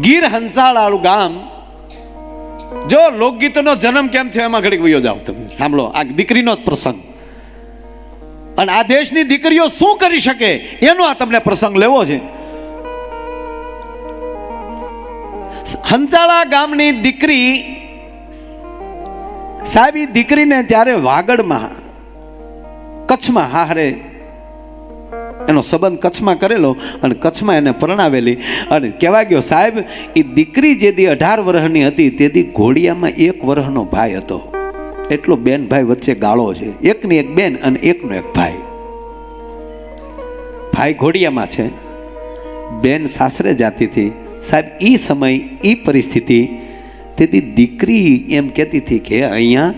ગીર હંસાળાળું ગામ. જો લોકગીતનો જન્મ કેમ થયો એમાં ઘડીક વયો જાઓ તમે. સાંભળો, આ દીકરીનો જ પ્રસંગ. અને આ દેશની દીકરીઓ શું કરી શકે? એનો આ તમને પ્રસંગ લેવો છે. હંસાળા ગામની દીકરી સાહેબ દીકરીને ત્યારે વાગડમાં, કચ્છમાં હારે એનો સંબંધ કચ્છમાં કરેલો અને કચ્છમાં એને પરણાવેલી. અને કહેવા ગયો, સાહેબ એ દીકરી જે દી અઢાર વર્ષની હતી, તે દી ઘોડિયામાં એક વર્ષનો ભાઈ હતો. એટલો બેન ભાઈ વચ્ચે ગાળો છે. એકની એક બેન અને એકનો એક ભાઈ. ભાઈ ઘોડિયામાં છે. બેન સાસરે જાતી હતી. સાહેબ એ સમય એ પરિસ્થિતિ તેથી દીકરી એમ કહેતી હતી કે, અહીંયા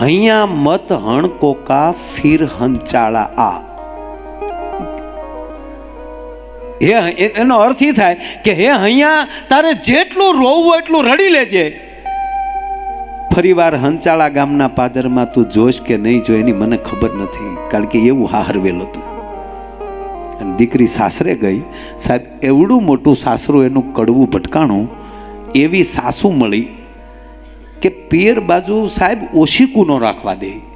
અહીંયા મત હણકોકા ફીર હંચાળા આ. એ- એનો અર્થ એ થાય કે હે, અહીંયા તારે જેટલું રોવું એટલું રડી લેજે. ફરીવાર હંચાળા ગામના પાદરમાં તું જોશ કે નહીં જો, એની મને ખબર નથી, કારણ કે એવું હાહરવેલું હતું અને દીકરી સાસરે ગઈ. સાહેબ, એવડું મોટું સાસરું એનું કડવું ભટકાણું, એવી સાસુ મળી કે પિયર બાજુ સાહેબ ઓશીકું ન રાખવા દે.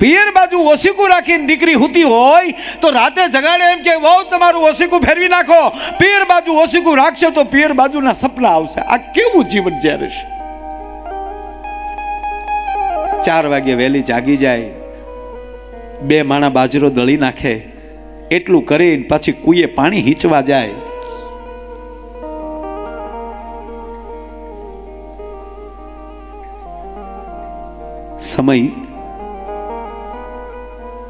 પિયર બાજુ ઓસીકું રાખીને દીકરી હુતી હોય, તો રાતે જગાડે એમ કે, વહુ, તમારું ઓસીકું ફેરવી નાખો. પિયર બાજુ ઓસીકું રાખશો તો પિયર બાજુના સપના આવશે. આ કેવું જીવન જ્યારે છે? ચાર વાગે વહેલી જાગી જાય, બે માણા બાજરો દળી નાખે, એટલું કરીને પછી કુએ પાણી હીચવા જાય. સમય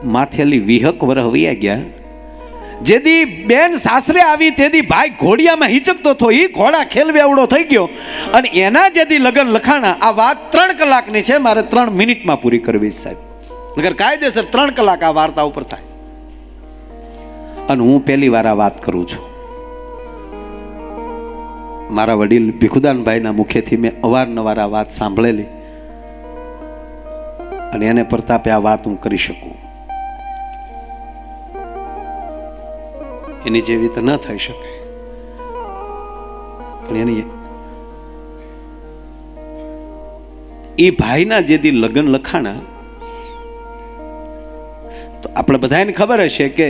માથેલી વિહક વરહ વયા ગયા જેદી બેન સાસરે આવી, તેદી ભાઈ ઘોડિયામાં હિચકતો હતો એ ઘોડા ખેલવેવડો થઈ ગયો. અને એના જેદી લગન લખાણા, આ વાત ત્રણ કલાકની છે, મારે ત્રણ મિનિટમાં પૂરી કરવી સાહેબ. નગર કાયદેસર ત્રણ કલાક આ વાર્તા ઉપર થાય. અને હું પહેલી વાર આ વાત કરું છું. મારા વડીલ ભીખુદાનભાઈના મુખેથી મેં અવારનવાર આ વાત સાંભળેલી. અને એને પ્રતાપે આ વાત હું કરી શકું. એની જેવી તો ન થઈ શકે. પણ એની એ ભાઈના જે દી લગ્ન લખાણા, તો આપણે બધાને ખબર હશે કે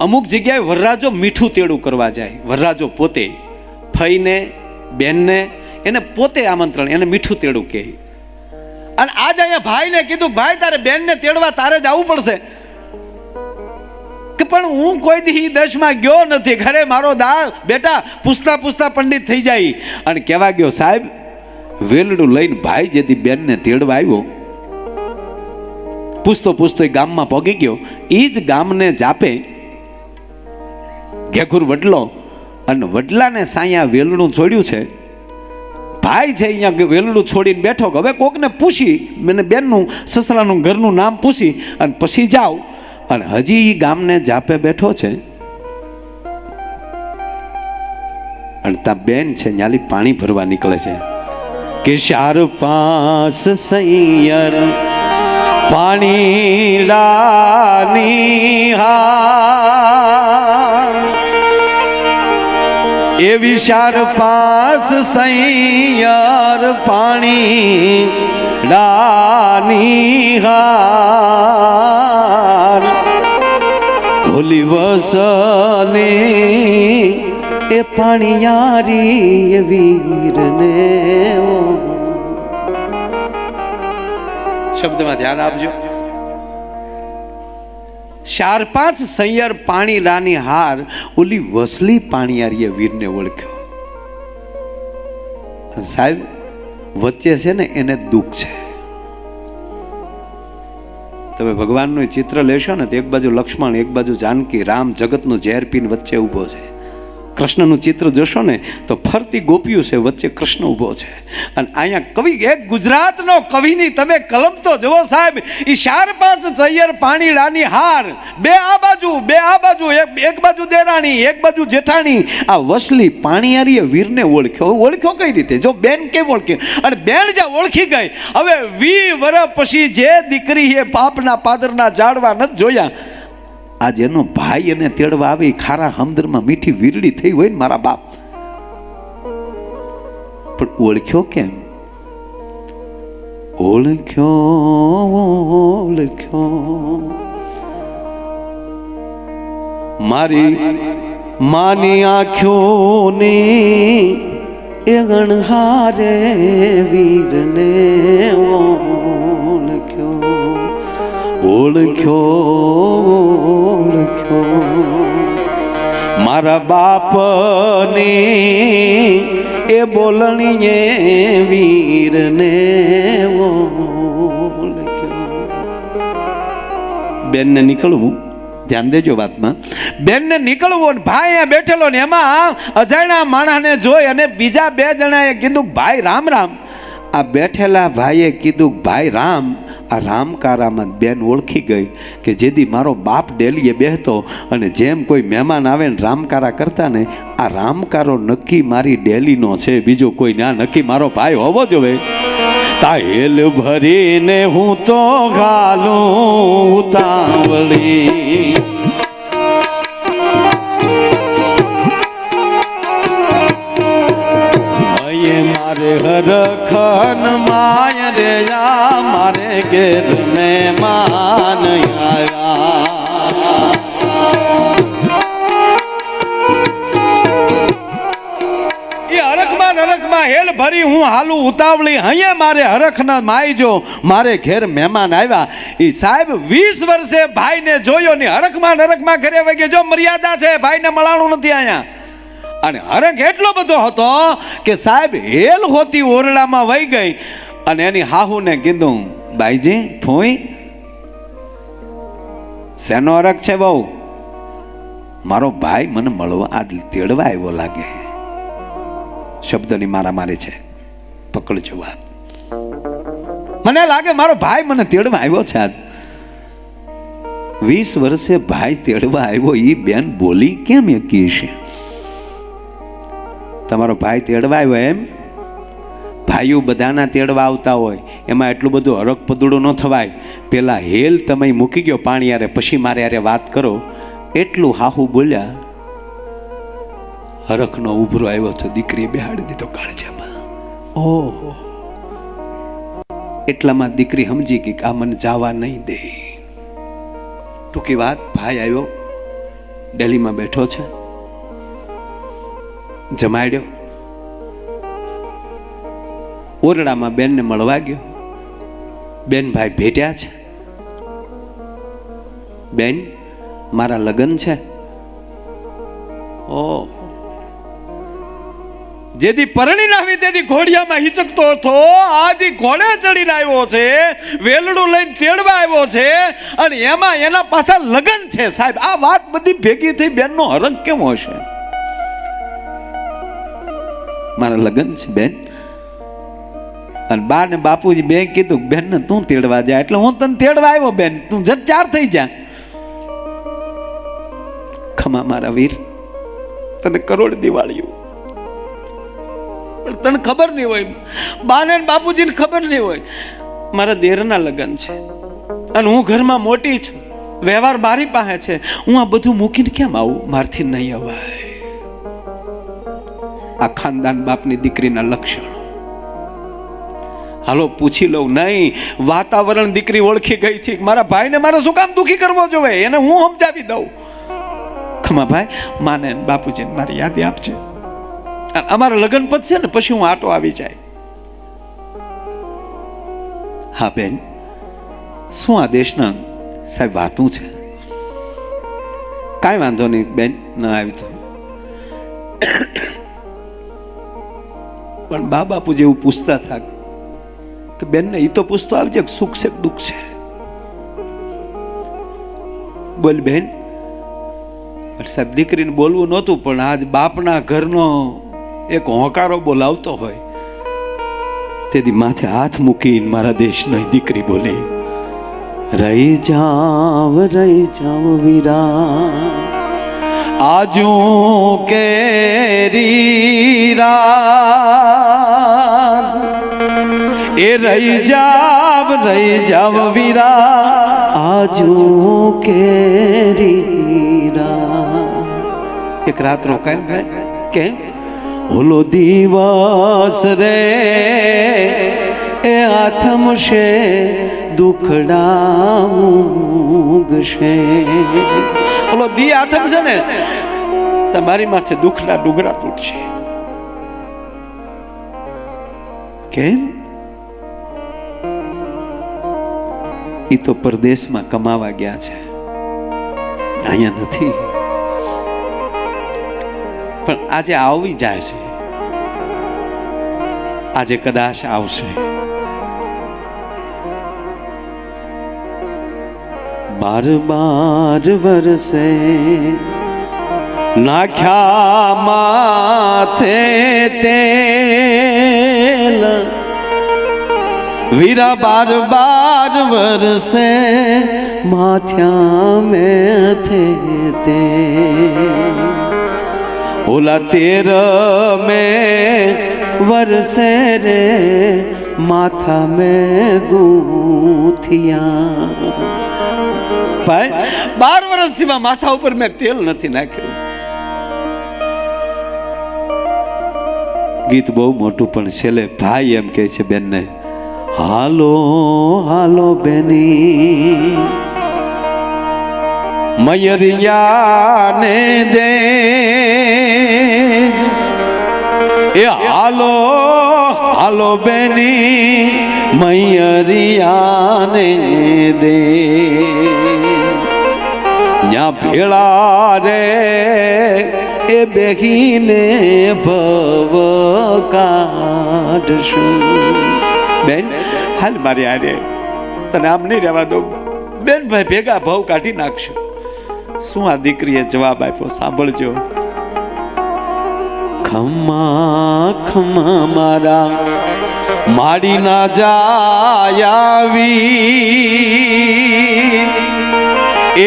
અમુક જગ્યાએ વરરાજો મીઠું તેડું કરવા જાય, વરરાજો પોતે, ફઈને, બેનને, એને પોતે આમંત્રણ, એને મીઠું તેડું કહે. અને આજે અહીંયા ભાઈને કીધું, ભાઈ, તારે બેનને તેડવા તારે જ આવવું પડશે. કે પણ હું કોઈ દી દસમાં ગયો નથી. ઘરે મારો દા બેટા, પૂછતા પૂછતા પંડિત થઈ જાય. અને કહેવા ગયો, સાહેબ, વેલડું લઈને ભાઈ જેથી બેનને તેડવા આવ્યો. પૂછતો પૂછતો એ ગામમાં પગી ગયો. એ જ ગામને જાપે ઘેઘુર વડલો અને વડલાને સાયા વેલણું છોડ્યું છે. ભાઈ છે અહીંયા વેલડું છોડીને બેઠો હવે કોકને પૂછી, મને બેનનું, સસરાનું ઘરનું નામ પૂછી અને પછી જાઓ. અને હજી એ ગામને જાપે બેઠો છે. અને ત્યાં બેન છે, ન્યાલી પાણી ભરવા નીકળે છે. કે ચાર પાંચ સૈયર, પાણી લાની હા એવી ચાર પાસ સૈયર, પાણી લાની હાર. હોલી વસને, એ પાણીયારી વીરને શબ્દમાં ધ્યાન આપજો. ચાર પાંચ સૈયર પાણી લાની હાર, ઓલી વસલી પાણીયારીએ વીરને ઓળખ્યો. સાહેબ, વચ્ચે છે ને એને દુઃખ છે. તમે ભગવાનનું ચિત્ર લેશો ને તો એક બાજુ લક્ષ્મણ, એક બાજુ જાનકી, રામ, જગતનું ઝેર પીને વચ્ચે ઊભો છે. કૃષ્ણનું ચિત્ર જોશો ને, તો ફરતી ગોપીઓ છે, વચ્ચે કૃષ્ણ ઊભો છે. અને અહીંયા કવિ, એક ગુજરાતનો કવિની તમે કલમ તો જુઓ સાહેબ એ ચાર પાંચ સૈયર પાણી લાની હાર. બે આ બાજુ, બે આ બાજુ, એક એક બાજુ દેરાણી, એક બાજુ જેઠાણી. આ વસલી પાણીયારીએ વીરને ઓળખ્યો. ઓળખ્યો કઈ રીતે? જો બેન કેમ ઓળખી? અને બેન જ્યાં ઓળખી ગઈ, હવે વી વર પછી જે દીકરી એ પાપના પાદરના જાડવા નથી જોયા આજ એનો ભાઈ એને તેડવા આવી, ખારા હમદરમાં મીઠી વીરડી થઈ હોય ને મારા બાપ. પણ ઓળખ્યો કેમ? ઓળખ્યો ઓળખ્યો. મારી માની આંખોને એ ગણહારે વીરને ઓળખ્યો. ઓળખ્યો મારા બાપની એ બોલણીએ વીરને ઓળખ્યો બેનને નીકળવું, ધ્યાન દેજો વાતમાં. બેનને નીકળવું ને ભાઈ અહીંયા બેઠેલો ને એમાં અજાણ્યા માણસને જોઈ અને બીજા બે જણાએ કીધું, ભાઈ, રામ રામ. આ બેઠેલા ભાઈએ કીધું, ભાઈ, રામ. આ રામકારામાં બેન ઓળખી ગઈ કે જેથી મારો બાપ ડેલીએ બેહતો અને જેમ કોઈ મહેમાન આવે ને રામકારા કરતા ને, આ રામકારો નક્કી મારી ડેલીનો છે, બીજો કોઈ ના. નક્કી મારો ભાઈ હોવો જોવે તાહેલ ભરીને હું તો ગાલું ઉતાવળી. ઘેર મહેમાન આવ્યા નરખમાં હેલ ભરી હું હાલું ઉતાવળી અહીંયા મારે હરખના માયજો, મારે ઘેર મહેમાન આવ્યા. એ સાહેબ, વીસ વર્ષે ભાઈને જોયો ને હરખમાં નરખમાં ઘરે વગે જો મર્યાદા છે, ભાઈને મળાણું નથી અહીંયા અને હરખ એટલો બધો હતો કે સાહેબ, હેલ હોતી ઓરડામાં વહી ગઈ અને એની હાહુને કીધું બાઈજી ફોઈ શેનો હરખ છે બહુ? મારો ભાઈ મને મળવા આ તેડવા આવ્યો લાગે. શબ્દની મારામારી છે. પકડજો વાત. મને લાગે મારો ભાઈ મને તેડવા આવ્યો છે આજ. વીસ વર્ષે ભાઈ તેડવા આવ્યો એ બેન બોલી કેમ એકી છે? તમારો ભાઈ તેડવા આવ્યો એમ? ભાઈઓ બધાના તેડવા આવતા હોય, એમાં એટલું બધું હરક પદુડું ન થવાય. પહેલાં હેલ તમે મૂકી ગયો પાણી યારે પછી મારે યારે વાત કરો. એટલું હાહુ બોલ્યા, હરખનો ઉભરો આવ્યો તો દીકરીએ બેહાડી દીધો કાળજામાં. ઓહો. એટલામાં દીકરી સમજી ગઈ કે આ મને જવા નહીં દે. ટૂંકી વાત, ભાઈ આવ્યો દિલ્હીમાં બેઠો છે. જમાડ્યો. ઓરડામાં બેનને મળવા ગયો. બેન ભાઈ ભેટ્યા છે. બેન, મારા લગ્ન છે. ઓ. જેથી પરણી લાવી તેથી ઘોડિયામાં હિચકતો હતો. આજ ઘોડે ચડીને આવ્યો છે, વેલડું લઈને તેડવા આવ્યો છે, અને એમાં એના પાછા લગ્ન છે, સાહેબ. આ વાત બધી ભેગી થઈ બેનનો હરંગ કેમ હશે મારા લગ્ન છે, બેન. અને બા ને બાપુજી બે કીધું બેન ને તું તેડવા જા. એટલે હું તને તેડવા આવ્યો, બેન. તું જ ચાર થઈ જા. ખમા મારા વીર. તને કરોડ દિવાળીઓ. પણ તને ખબર નહીં હોય. બાને બાપુજીને ખબર નહીં હોય. મારા દેરના લગ્ન છે. અને હું ઘરમાં મોટી છું. વ્યવહાર મારી પાસે છે. હું આ બધું મૂકીને કેમ આવું? મારથી નહીં અવાય. આ ખાનદાન બાપની દીકરીના લક્ષણો. હાલો, પૂછી લઉં. નહીં, વાતાવરણ દીકરી ઓળખી ગઈ છે. મારા ભાઈને મારે શું કામ દુઃખી કરવો જોવે એને હું સમજાવી દઉં. ખમા ભાઈ, માને બાપુજીને મારી યાદી આપજે. અમારા લગ્ન પતશે ને, પછી હું આટો આવી જાય. હા, બેન. શું આ દેશના સાહેબ વાતું છે? કાંઈ વાંધો નહીં, બેન, ન આવી તો. પણ બા બાપુ જેવું પૂછતા થા કે બેનને એ તો પૂછતો આવજે સુખ છે દુઃખ છે? બોલ બેન. સાહેબ દીકરીને બોલવું નહોતું, પણ આજ બાપના ઘરનો એક હોંકારો બોલાવતો હોય. તેથી માથે હાથ મૂકીને મારા દેશની દીકરી બોલી, રહી જાવ રહી જાવ વીરા આજુ કેરી રાત એ રહી જાવ રહી જાવ વીરા, આજુ કેરી રાત એક રાત રોકાય ને ભાઈ કેમ? ઓલો દિવસ રે, એ આથમશે દુખડા ઊંઘશે ઓલો દી આથમ છે ને, તમારી માથે દુઃખના ડુગરા તૂટશે. કેમ? એ તો પરદેશમાં કમાવા ગયા છે. અહીંયા નથી. પણ આજે આવી જાય છે. આજે કદાચ આવશે. બાર બાર વરસે નાખ્યા માથે તેલ વીરા બાર બાર વરસે માથ્યા મેથે તે. ઓલા તેર મેં વરસે રે માથા મેં ગૂંથિયા. ભાઈ, બાર વર્ષથી માથા ઉપર મેં તેલ નથી નાખ્યું. ગીત બહુ મોટું પણ છેલ્લે ભાઈ એમ કહે છે બેનને હાલો હાલો બેની. મયરિયાને દે એ હાલો હાલો બેની, મયરિયાને દે ન્યા ભેળા રે, એ બેહીને ભવ કાઢશું. બેન, હાલ મારે આરે તને આમ નહીં રહેવા દો બેન, ભાઈ, ભેગા ભાવ કાઢી નાખશો. શું આ દીકરીએ જવાબ આપ્યો? સાંભળજો. ખમા ખમા મારા, માડી ના જાયાવી.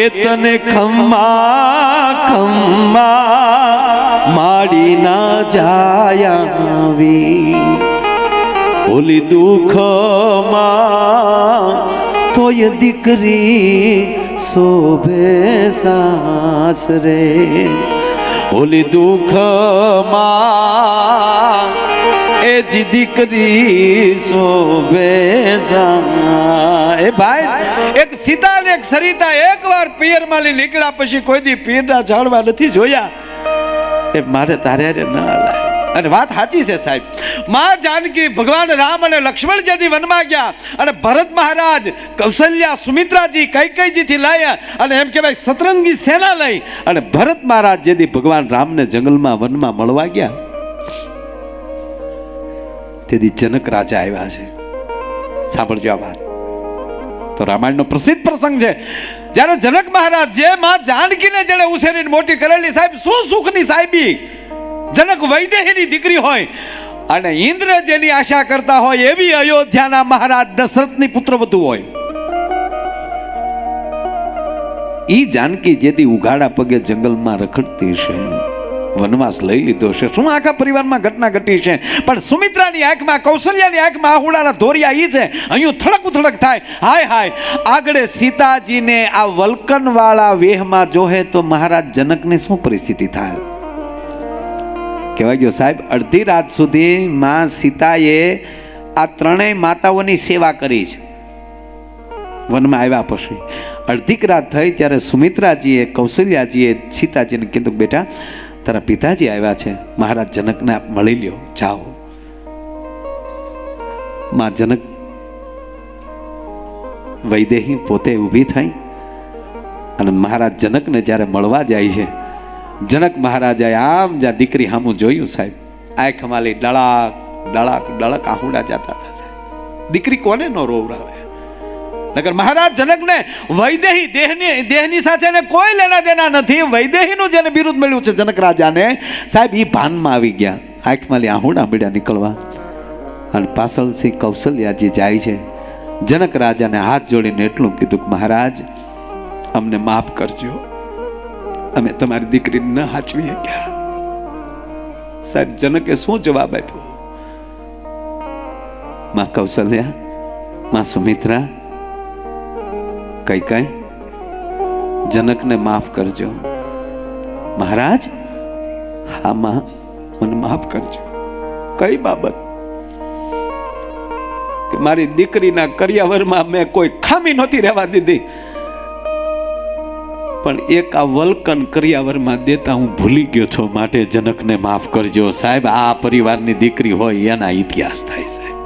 એ તને ખમા ખમા માડી ના જાયાવી. ઓલી દુઃખમાં તોય દીકરી શોભે સાસરે ભૂલી દુઃખમાં એ જ દીકરી શોભે એ ભાઈ, એક સીતા ને એક સરિતા એકવાર પિયર માલી નીકળ્યા પછી કોઈ દી પીરના ઝાડવા નથી જોયા. એ મારે તારે ના અને વાત સાચી છે સાહેબ. માં જાનકી ભગવાન રામ અને લક્ષ્મણ જેથી વનમાં ગયા અને ભરત મહારાજ કૌશલ્યા સુમિત્રાજી કૈકઈજી થી લાયા અને એમ કહેવાય સતરંગી સેના લઈ અને ભરત મહારાજ જેથી ભગવાન રામને જંગલમાં વનમાં મળવા ગયા. તેથી જનક રાજા આવ્યા છે. સાંભળજો આ વાત. તો રામાયણનો પ્રસિદ્ધ પ્રસંગ છે. જ્યારે જનક મહારાજ જે માં જાનકીને જેણે ઉછેરીને મોટી કરેલી સાહેબ, શું સુખની સાહેબી? જનક વૈદેહીની દીકરી હોય અને ઇન્દ્ર જેની આશા કરતા હોય એવી અયોધ્યાના મહારાજ દશરથની પુત્રવધુ હોય. ઈ જાનકી જેથી ઉઘાડા પગે જંગલમાં રખડતી છે. વનવાસ લઈ લીધો છે. શું આખા પરિવારમાં ઘટના ઘટી છે? પણ સુમિત્રાની આંખમાં, કૌશલ્યાની આંખમાં આહુડાના ધોરિયા ઈ છે. અહીંયા થડક ઉથડક થાય. હાય હાય. આગળ સીતાજીને આ વલ્કનવાળા વેહમાં જોહે તો મહારાજ જનકની શું પરિસ્થિતિ થાય? કહેવાય ગયો સાહેબ. અડધી રાત સુધી મા સીતાએ આ ત્રણેય માતાઓની સેવા કરી છે. વનમાં આવ્યા પછી. અડધીક રાત થઈ ત્યારે સુમિત્રાજીએ, કૌશલ્યાજીએ, સીતાજીને કીધું બેટા, તારા પિતાજી આવ્યા છે. મહારાજ જનકને આપ મળી લ્યો. જાઓ. માં જનક વૈદેહી પોતે ઊભી થઈ અને મહારાજ જનકને જ્યારે મળવા જાય છે જનક મહારાજાએ આમ જ્યાં દીકરી હામું જોયું સાહેબ. આંખ માલી ડળાક ડળાક, ડળક આહુડા જતા હતા દીકરી કોને નો રોવરાવે? નગર મહારાજ જનકને વૈદેહી દેહની દેહની સાથે એને કોઈ લેના દેના નથી. વૈદેહીનું જેને બિરુદ મળ્યું છે જનક રાજાને, સાહેબ એ ભાનમાં આવી ગયા. આંખ માલી આહુડા મીડા નીકળવા. અને પાછળથી કૌશલ્યાજી જાય છે. જનક રાજાને હાથ જોડીને એટલું કીધું કે મહારાજ, અમને માફ કરજો. અમે તમારી દીકરીને ન હાચવી ક્યાં સાહેબ, જનકે શું જવાબ આપ્યો? માં કૌશલ્યા, માં સુમિત્રા, કઈ કઈ? જનકને માફ કરજો. મહારાજ, હા માં, મને માફ કરજો. કઈ બાબત? કે મારી દીકરીના કરિયાવરમાં મેં કોઈ ખામી નહોતી રહેવા દીધી. પણ એક આ વલ્કન કરિયાવરમાં દેતા હું ભૂલી ગયો છું. માટે જનકને માફ કરજો. સાહેબ, આ પરિવારની દીકરી હોય, એના ઇતિહાસ થાય સાહેબ.